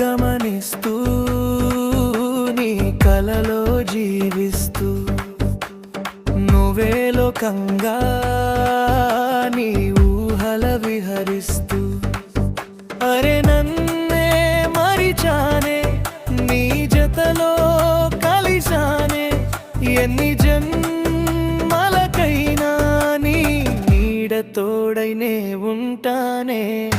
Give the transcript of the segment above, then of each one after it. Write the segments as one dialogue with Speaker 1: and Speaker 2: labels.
Speaker 1: గమనిస్తూ నీ కలలో జీవిస్తూ నువ్వే లోకంగా నీ ఊహల విహరిస్తూ. అరే నన్నే మరిచానే నీ జతలో కలిసానే ఎన్ని జన్మలకైనా నీ నీడ తోడైనే ఉంటానే.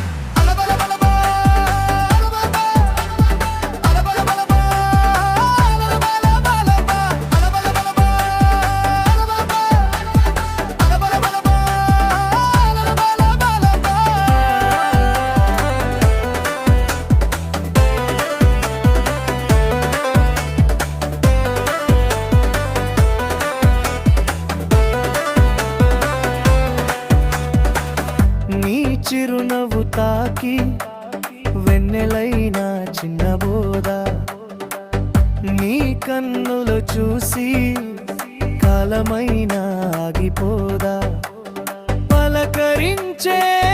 Speaker 1: చిరునవ్వు తాకి వెన్నెలైన చిన్న బోధ. నీ కన్నులు చూసి కాలమైన ఆగిపోదా? పలకరించే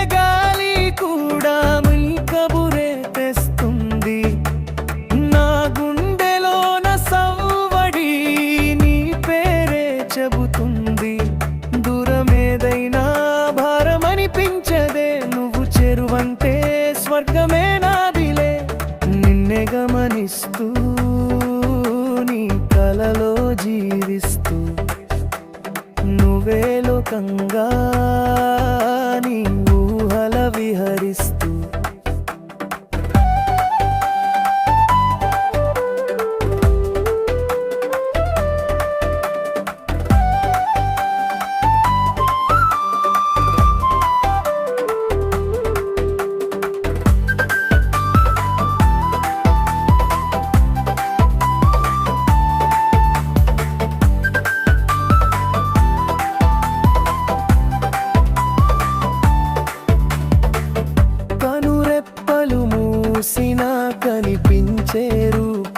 Speaker 1: സ്വർഗമേ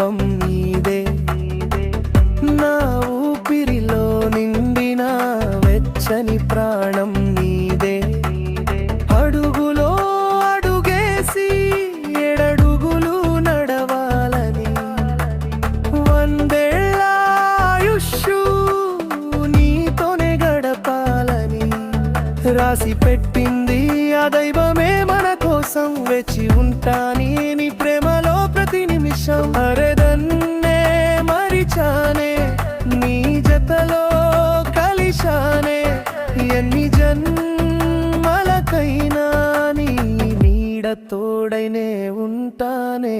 Speaker 1: రూపం నీదే. నా ఊపిరిలో నిండిన వెచ్చని ప్రాణం నీదే. అడుగులో అడుగేసి ఎడడుగులు నడవాలని. వందేళ్ళ ఆయుష్షు నీతోనే గడపాలని. రాసి పెట్టింది ఆ దైవమే మన కోసం. వేచి ఉంటా నేని ప్రేమ నిమిషం అరెదన్నే మరిచానే నీ జతలో కలిశానే ఎన్ని జన్మలకైనా నీ నీడ తోడైనే ఉంటానే.